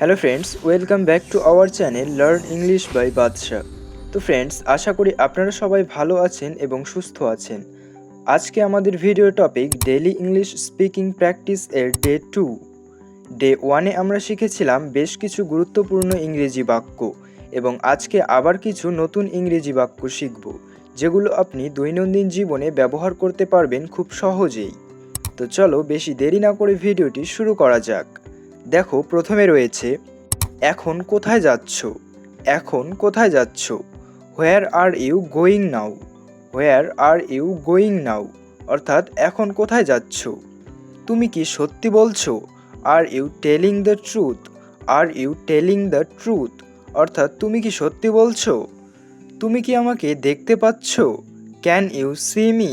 Hello friends welcome back to our channel learn English by Badsha তো friends আশা করি আপনারা সবাই ভালো আছেন এবং সুস্থ আছেন। আজকে আমাদের video topic daily English speaking practice এর ডে টু ডে ওয়ানে আমরা শিখেছিলাম বেশ কিছু গুরুত্বপূর্ণ ইংরেজি বাক্য এবং আজকে আবার কিছু নতুন ইংরেজি বাক্য শিখব, যেগুলো আপনি দৈনন্দিন জীবনে ব্যবহার করতে পারবেন খুব সহজেই। তো চলো বেশি দেরি না করে ভিডিওটি শুরু করা যাক। দেখো, প্রথমে রয়েছে, এখন কোথায় যাচ্ছ? এখন কোথায় যাচ্ছ? Where are you going now where are you going now অর্থাৎ, এখন কোথায় যাচ্ছ? তুমি কি সত্যি বলছো? Are you telling the truth are you telling the truth অর্থাৎ, তুমি কি সত্যি বলছো? তুমি কি আমাকে দেখতে পাচ্ছ? Can you see me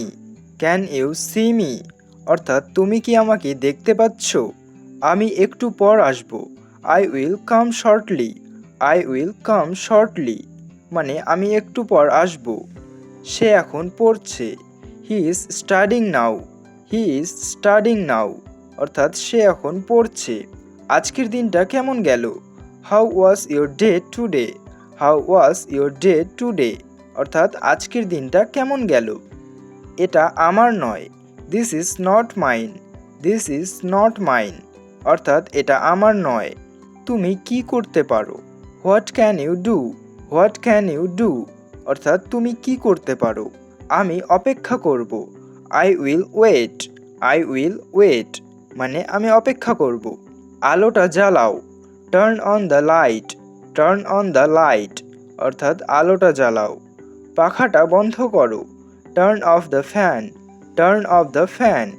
can you see me অর্থাৎ, তুমি কি আমাকে দেখতে পাচ্ছ? আমি একটু পর আসব। I will come shortly I will come shortly মানে আমি একটু পর আসব। সে এখন পড়ছে। He is studying now he is studying now অর্থাৎ সে এখন পড়ছে। আজকের দিনটা কেমন গেল? How was your day today how was your day today অর্থাৎ আজকের দিনটা কেমন গেল? এটা আমার নয়। This is not mine this is not mine অর্থাৎ এটা আমার নয়। তুমি কি করতে পারো? What can you do what can you do অর্থাৎ তুমি কি করতে পারো? আমি অপেক্ষা করব। I will wait I will wait মানে আমি অপেক্ষা করব। আলোটা জ্বালাও। Turn on the light turn on the light অর্থাৎ আলোটা জ্বালাও। পাখাটা বন্ধ করো। Turn off the fan turn off the fan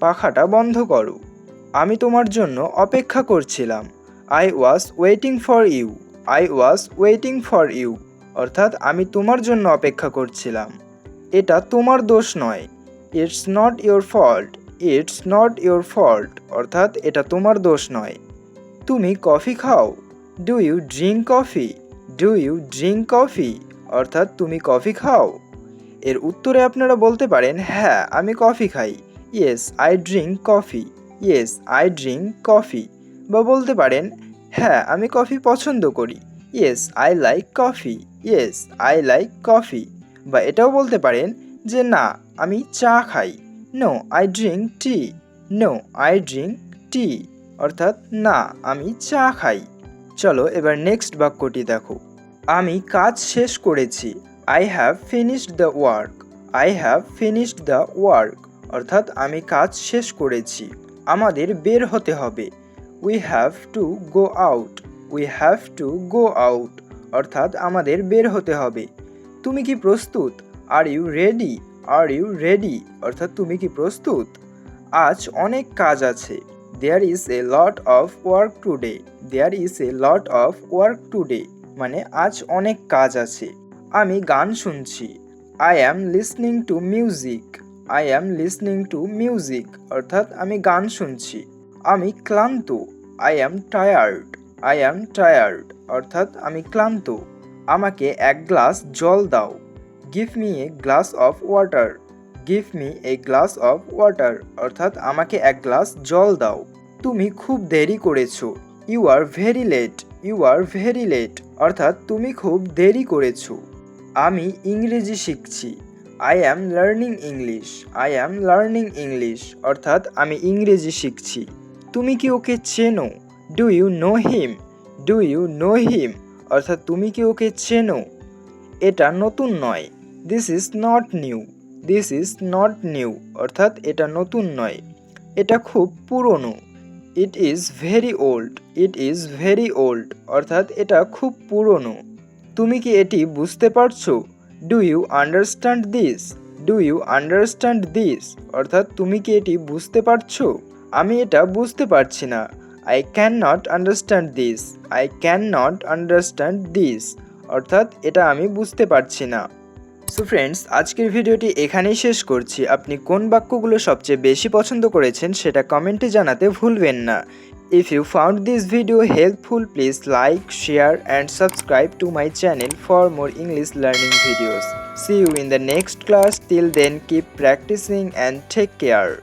পাখাটা বন্ধ করো। আমি তোমার জন্য অপেক্ষা করছিলাম। I was waiting for you I was waiting for you অর্থাৎ আমি তোমার জন্য অপেক্ষা করছিলাম। এটা তোমার দোষ নয়। It's not your fault it's not your fault অর্থাৎ এটা তোমার দোষ নয়। তুমি কফি খাও। Do you drink coffee do you drink coffee অর্থাৎ তুমি কফি খাও। এর উত্তরে আপনারা বলতে পারেন হ্যাঁ আমি কফি খাই। Yes I drink coffee yes, I drink coffee. বা বলতে পারেন হ্যাঁ আমি কফি পছন্দ করি। Yes, I like coffee. Yes, I like coffee. বা এটাও বলতে পারেন যে, না, আমি চা খাই। No, I drink tea. No, I drink tea. অর্থাৎ, না, আমি চা খাই। চলো, এবার নেক্সট বাক্যটি দেখো। আমি কাজ শেষ করেছি। I have finished the work. I have finished the work. অর্থাৎ, আমি কাজ শেষ করেছি। আমাদের বের হতে হবে। We have to go out we have to go out অর্থাৎ আমাদের বের হতে হবে। তুমি কি প্রস্তুত? Are you ready are you ready অর্থাৎ তুমি কি প্রস্তুত? আজ অনেক কাজ আছে। There is a lot of work today there is a lot of work today মানে আজ অনেক কাজ আছে। আমি গান শুনছি। I am listening to music I am listening to music অর্থাৎ আমি গান শুনছি। আমি ক্লান্ত। I am tired I am tired অর্থাৎ আমি ক্লান্ত। আমাকে এক গ্লাস জল দাও। Give me a glass of water give me a glass of water অর্থাৎ আমাকে এক গ্লাস জল দাও। তুমি খুব দেরি করেছ। You are very late you are very late অর্থাৎ তুমি খুব দেরি করেছ। আমি ইংরেজি শিখছি। I am learning English I am learning English অর্থাৎ আমি ইংরেজি শিখছি। তুমি কি ওকে চেনো? Do you know him do you know him অর্থাৎ তুমি কি ওকে চেনো? এটা নতুন নয়। This is not new this is not new অর্থাৎ এটা নতুন নয়। এটা খুব পুরনো। It is very old it is very old অর্থাৎ এটা খুব পুরনো। তুমি কি এটি বুঝতে পারছ? Do you understand this do you understand this অর্থাৎ তুমি কি এটি বুঝতে পারছ? আমি এটা বুঝতে পারছি না। I can not understand this I can not understand this অর্থাৎ এটা আমি বুঝতে পারছি না। সো ফ্রেন্ডস আজকের ভিডিওটি এখানেই শেষ করছি। আপনি কোন বাক্যগুলো সবচেয়ে বেশি পছন্দ করেছেন সেটা কমেন্টে জানাতে ভুলবেন না। If you found this video helpful, please like, share and subscribe to my channel for more English learning videos. See you in the next class. Till then, keep practicing and take care.